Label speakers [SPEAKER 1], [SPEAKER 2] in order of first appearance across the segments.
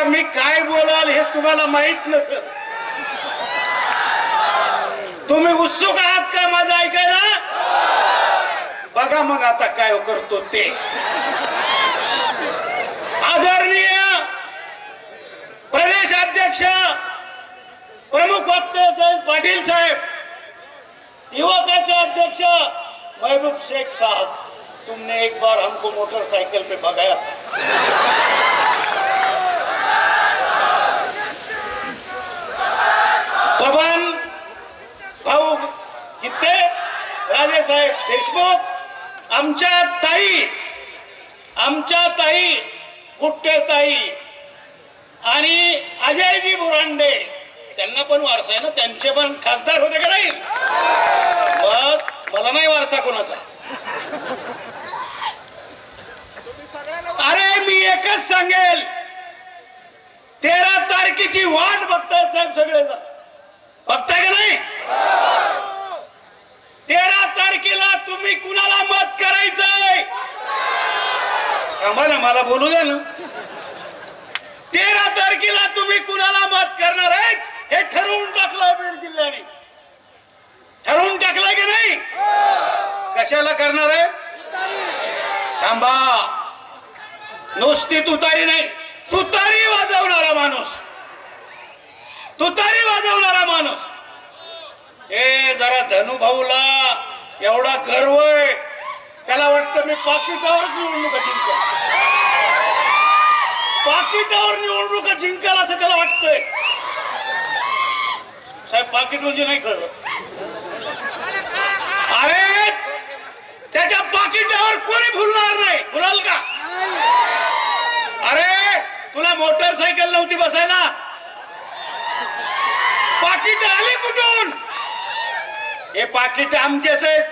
[SPEAKER 1] आता मी काय बोलाल हे तुम्हाला माहीत नसत तुम्ही उत्सुक आहात का माझं ऐकायला? बघा मग आता काय करतो ते. आदरणीय प्रदेश अध्यक्ष प्रमुख वक्ते साहेब पाटील साहेब युवकाचे अध्यक्ष महबूब शेख साहब तुमने एक बार हमको मोटरसाइकिल पे भगाया साहेब देशमुख आमच्या ताई आमच्या ताई कुट्टे ताई? आणि अजयजी बुरांडे त्यांना पण वारसा आहे ना त्यांचे पण खासदार होते का नाही? मग मला नाही वारसा कोणाचा. अरे मी एकच सांगेल तेरा तारखेची वाट बघतायत साहेब सगळेजण. बघताय का नाही? तुम्ही कुणाला मत करायचंय? आम्हाला मला बोलू द्या ना. तेरा तारखेला तुम्ही कुणाला मत करणार आहेत? हे ठरवून टाकलं बीड जिल्ह्याने. ठरवून टाकलं की नाही? कशाला करणार आहे थांबा. नुसती तुतारी नाही. तुतारी वाजवणारा माणूस. तुतारी वाजवणारा माणूस. हे जरा धनुभाऊला. एवढा गर्व आहे. त्याला वाटतं मी पाकिटावर निवडणुका जिंकल पाकिटावर निवडणुका जिंकाल असं त्याला वाटतंय. साहेब पाकिट म्हणजे नाही कळलं. अरे त्याच्या पाकिटावर कोणी भुलणार नाही. भुलाल का? अरे तुला मोटरसायकल नव्हती बसायला. पाकिट आली कुठून? हे पाकिट आमचेच आहेत.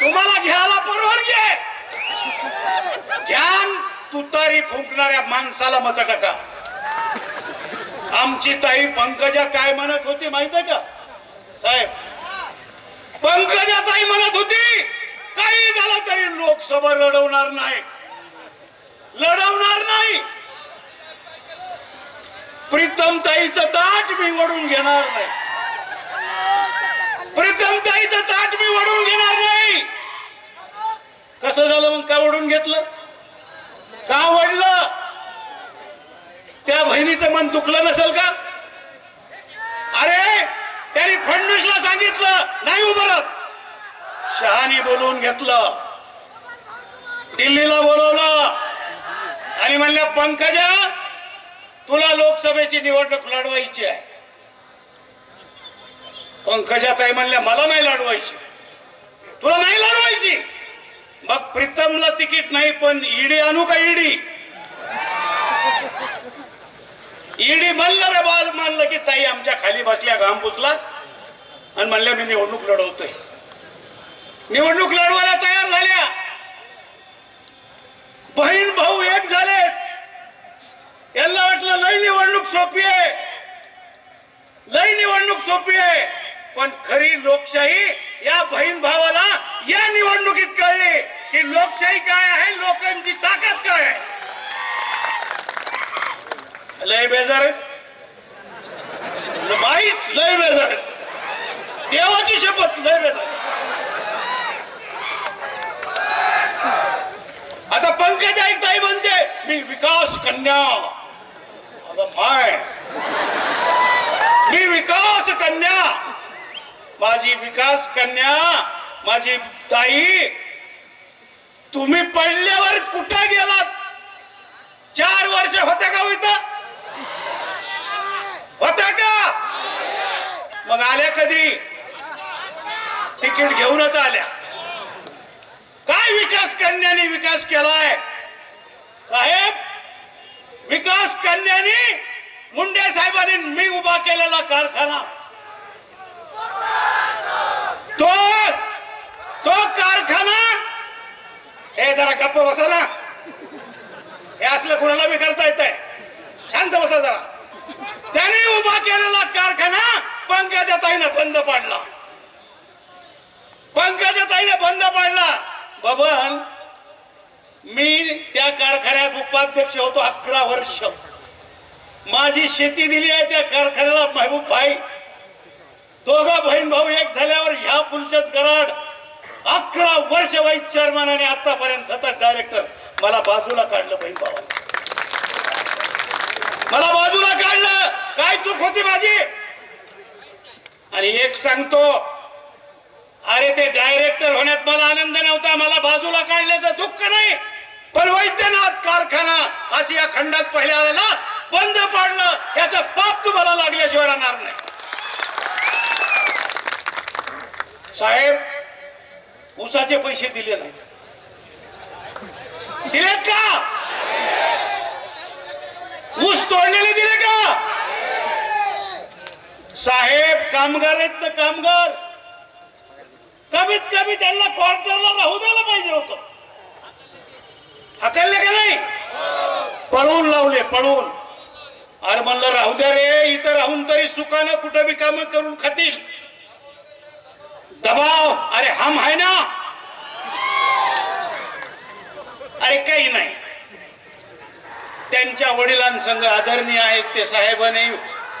[SPEAKER 1] तुम्हाला घ्यायला परवानगी आहे ज्ञान तुतारी फुंकणाऱ्या माणसाला मत टाका आमची ताई पंकजा काय म्हणत होती माहीत आहे का? साहेब पंकजा ताई म्हणत होती काही झालं तरी लोकसभा लढवणार नाही. लढवणार नाही. प्रीतम ताईचं ताट मी वडून घेणार नाही प्रीतम ताईचं ताट मी वडून घेणार नाही कसं ओढून का घेतलं. का वडलं त्या बहिणीचं मन दुखलं नसेल का? अरे त्यांनी फडणवीसला सांगितलं नाही उभारत. शहानी बोलवून घेतलं. दिल्लीला बोलवलं. आणि म्हणल्या पंकजा तुला लोकसभेची निवडणूक लढवायची आहे. पंकजा ताई म्हणल्या मला नाही लढवायची. तुला नाही लढवायची. मग प्रीतमला तिकीट नाही पण ईडी आणू का ईडी? ईडी म्हणलं रे बाल मानलं की ताई आमच्या खाली बसल्या घाम पुसला आणि म्हणल्या मी निवडणूक लढवतोय. निवडणूक लढवायला तयार झाल्या. बहीण भाऊ एक झाले. यांना वाटलं लई निवडणूक सोपी आहे. लई निवडणूक सोपी आहे. पण खरी लोकशाही या बहीण भावाला या निवडणुकीत कळली की लोकशाही काय आहे लोकांची ताकद काय आहे. लय बेजार बाईस लय बेजार देवाची शपथ लय बेजार आता पंकज एक ताई म्हणते मी विकास कन्या. माय. मी विकास कन्या. माझी विकास कन्या माझी ताई तुम्ही पडल्यावर कुठं गेलात? चार वर्ष होते का हो इथं? होत्या का? मग आल्या कधी? तिकीट घेऊनच आल्या. काय विकास कन्याने विकास केलाय? साहेब विकास कन्याने मुंडे साहेबांनी मी उभा केलेला कारखाना. तो तो कारखाना? हे जरा गप्प बसा ना. हे असलं कुणाला बी करता येत शांत बसा जरा. त्याने उभा केलेला कारखाना पंकजा ताईनं बंद पाडला. पंकजा ताईने बंद पाडला. बबन मी त्या कारखान्यात उपाध्यक्ष होतो अकरा वर्ष. माझी शेती दिली आहे त्या कारखान्याला महबूब भाई. दोघा बहीण भाऊ एक झाल्यावर ह्या पुलचंद कराड अकरा वर्ष वाईस चेअरमॅन आणि आतापर्यंत सतत डायरेक्टर. मला बाजूला काढलं बहीण भाऊ. मला बाजूला काढलं. काय चूक होती माझी? आणि एक सांगतो अरे ते डायरेक्टर होण्यात मला आनंद नव्हता. मला बाजूला काढल्याचं दुःख नाही. पण वैद्यनाथ कारखाना अशी या खंडात पहिल्या वेळेला बंद पाडलं. याचं पाप तुम्हाला लागल्याशिवाय राहणार नाही. साहेब ऊसाचे पैसे दिले नाही. दिलेत का? ऊस तोडलेले दिले का? साहेब कामगार आहेत ना कामगार. कमीत कमी त्यांना क्वार्टरला राहू द्यायला पाहिजे होत. हकलले का नाही? पळून लावले पळून अरे म्हणलं राहू द्या रे इथं राहून तरी सुखानं कुठं बी काम करून खातील. दबाव! अरे हम है ना? अरे काही नाही. त्यांच्या वडिलांसंग आदरणीय आहेत ते साहेबांनी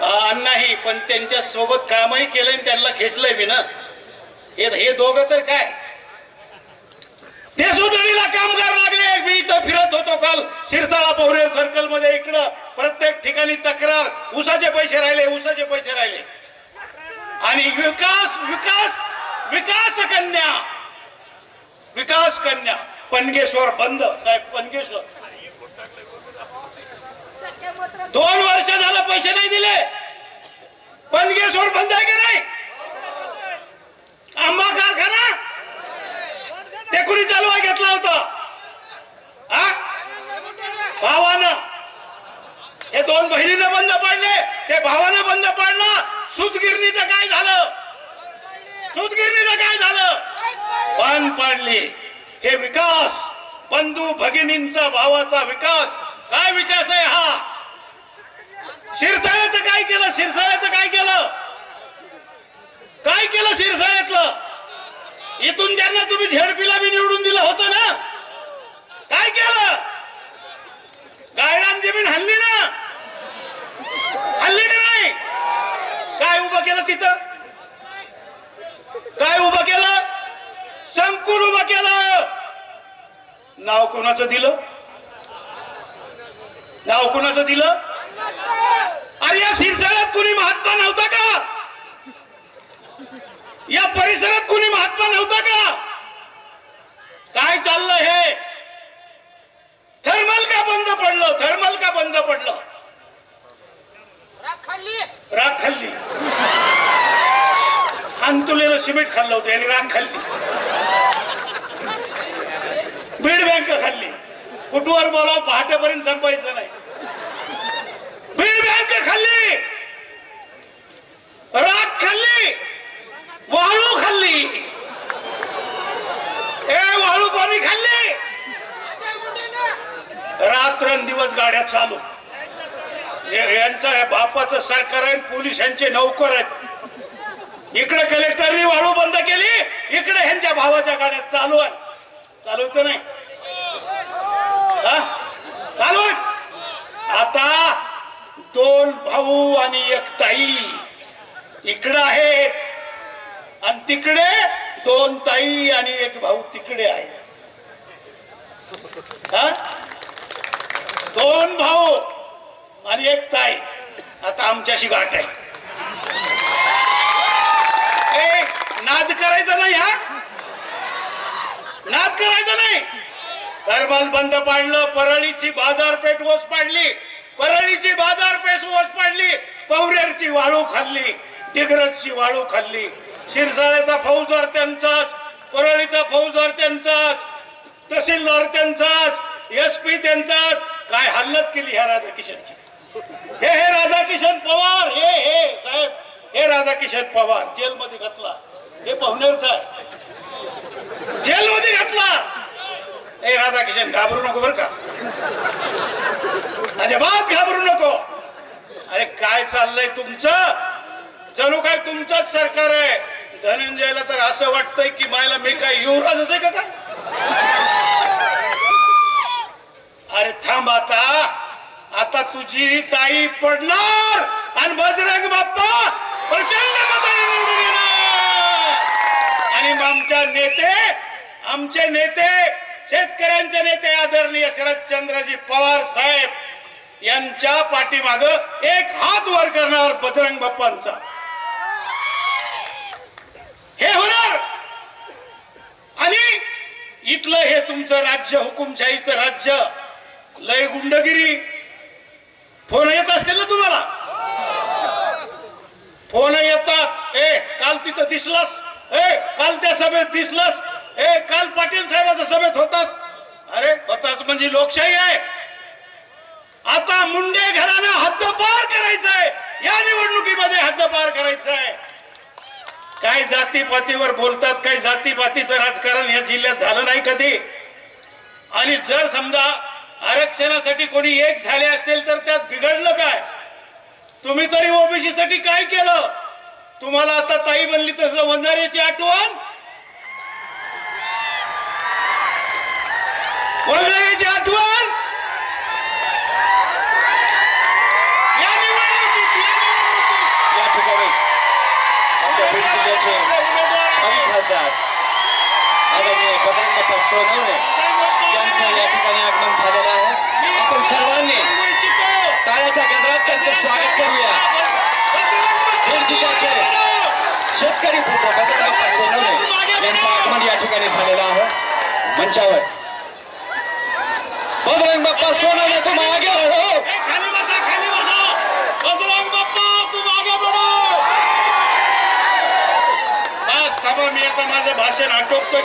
[SPEAKER 1] अण्णाही पण त्यांच्यासोबत कामही केलंय त्यांना खेटलंय मी ना. हे हे दोघं तर काय? ते सुधरीला कामगार लागले. मी इथं फिरत होतो काल शिरसाळा पवरेल सर्कलमध्ये इकडं. प्रत्येक ठिकाणी तक्रार. उसाचे पैसे राहिले उसाचे पैसे राहिले. आणि विकास विकास विकास कन्या विकास कन्या पनगेश्वर बंद. साहेब पनगेश्वर. दोन वर्ष झालं पैसे नाही दिले. पनगेश्वर बंद आहे की नाही? आंबा कारखाना? ते कुणी चालवा घेतला होता? हा? भावानं. हे दोन बहिणीनं बंद पाडले. ते भावानं बंद पाडला. सुतगिरणीचं काय झालं? सुतगिरणी बंद पाडली. हे विकास बंधू भगिनींचा भावाचा विकास काय विकास आहे हा? शिरसाळ्याचं काय केलं? शिरसाळ्याचं काय केलं? काय केलं शिरसाळ्यातलं? इथून त्यांना तुम्ही झेडपीला बी निवडून दिलं होतं ना? काय केलं? गायरान जमीन हल्ली ना? हल्ली का नाही? काय उभं केलं तिथं काय उभं केलं संकुल उभं केलं? नाव कोणाचं दिलं? नाव कोणाचं दिलं? अरे या शिरसाळ्यात कोणी महात्मा नव्हता का? या परिसरात कोणी महात्मा नव्हता का? काय चाललं हे? थर्मल का बंद पडलं? थर्मल का बंद पडलं?
[SPEAKER 2] खाल्ली.
[SPEAKER 1] राग खाल्ली. अंतुलेलं सिमेंट खाल्लं होतं यांनी राग खाल्ली. बीड बँक खाल्ली. कुठवर बोलाव पहाटेपर्यंत संपायचं नाही. बीड बँक खाल्ली. राग खाल्ली. वाळू खाल्ली. ए वाळू कोणी खाल्ली? रात्रंदिवस गाड्या चालू. हे- यांचं बापाचं सरकार आहे पोलीस यांचे नौकर आहेत. इकडे कलेक्टरनी वाळू बंद केली इकडे ह्यांच्या भावाच्या गाड्या चालू आहे चालू का नाही. चालू आहे आता दोन भाऊ आणि एक ताई इकडं आहे आणि तिकडे दोन ताई आणि एक भाऊ तिकडे आहे हा? दोन भाऊ आणि एक ताई. आता आमच्याशी गाठ आहे. ए, नाद करायचा नाही हा? नाद करायचा नाही. धर्माल बंद पाडलं परळीची बाजारपेठ ओस पाडली. परळीची बाजारपेठ ओस पाडली. पवरेरची वाळू खाल्ली. डिग्रजची वाळू खाल्ली. शिरसाळ्याचा फौजदार त्यांचाच परळीचा फौजदार त्यांचाच तहसीलदार त्यांचाच एस पी त्यांचाच. काय हल्लत केली ह्या राधाकिशनची? हे हे राधाकिशन पवार हे हे साहेब. हे राधाकिशन पवार जेलमध्ये घातला. हे पाहुण्यावरचा आहे. जेलमध्ये घातला. राधा राधाकिशन घाबरू नको बर का. अजिबात घाबरू नको. अरे काय चाललंय तुमचं? जणू काय तुमचंच सरकार आहे. धनंजयला तर असं वाटतंय की मायला मी काय युवराजच आहे का काय? अरे थांब आता. आता तुझी ताई पडणार. आणि बजरंग बाप्पा. प्रचंड मताने निवडून येणार आणि मग आमच्या नेते आमचे नेते शेतकऱ्यांचे नेते आदरणीय शरदचंद्रजी पवार साहेब यांच्या पाठीमाग एक हात वर करणार बजरंग बाप्पांचा. हे होणार. आणि इथलं हे तुमचं राज्य हुकुमशाहीचं राज्य लय गुंडगिरी. फोन येत असतील ना तुम्हाला? फोन येतात. ए काल तिथं दिसलास? ए काल त्या सभेत दिसलास? ए काल पाटील साहेबाच्या सभेत होतास? अरे होतास म्हणजे लोकशाही आहे. आता मुंडे घराणं हद्दपार करायचंय. या निवडणुकीमध्ये हद्दपार करायचंय. काय जातीपातीवर बोलतात काय जातीपातीचं राजकारण या जिल्ह्यात झालं नाही कधी? आणि जर समजा आरक्षणासाठी कोणी एक झाले असतील तर त्यात बिघडलं काय? तुम्ही तरी ओबीसी साठी काय केलं? तुम्हाला आता ताई बनली तसं वंजाऱ्याची आठवण? वंजाऱ्याची आठवण? या
[SPEAKER 2] ठिकाणी आपल्या बीड जिल्ह्याचे भावी खासदार आदरणीय बजरंग बाप्पा सोनवणे यांचं या ठिकाणी आगमन झालेलं आहे. आपण सर्वांनी टाळ्याच्या गजरात त्यांचं स्वागत करूया बीड जिल्ह्याचे शेतकरी पुत्र बजरंग सोनवणे यांचं आगमन या ठिकाणी झालेलं आहे. मंचावर. बजरंग बाप्पा सोनवणे तुम आगे राहो
[SPEAKER 1] बजरंग बाप्पा तुम आगे बढ़ो बस थांबा मी आता माझं भाषण आटोपतो.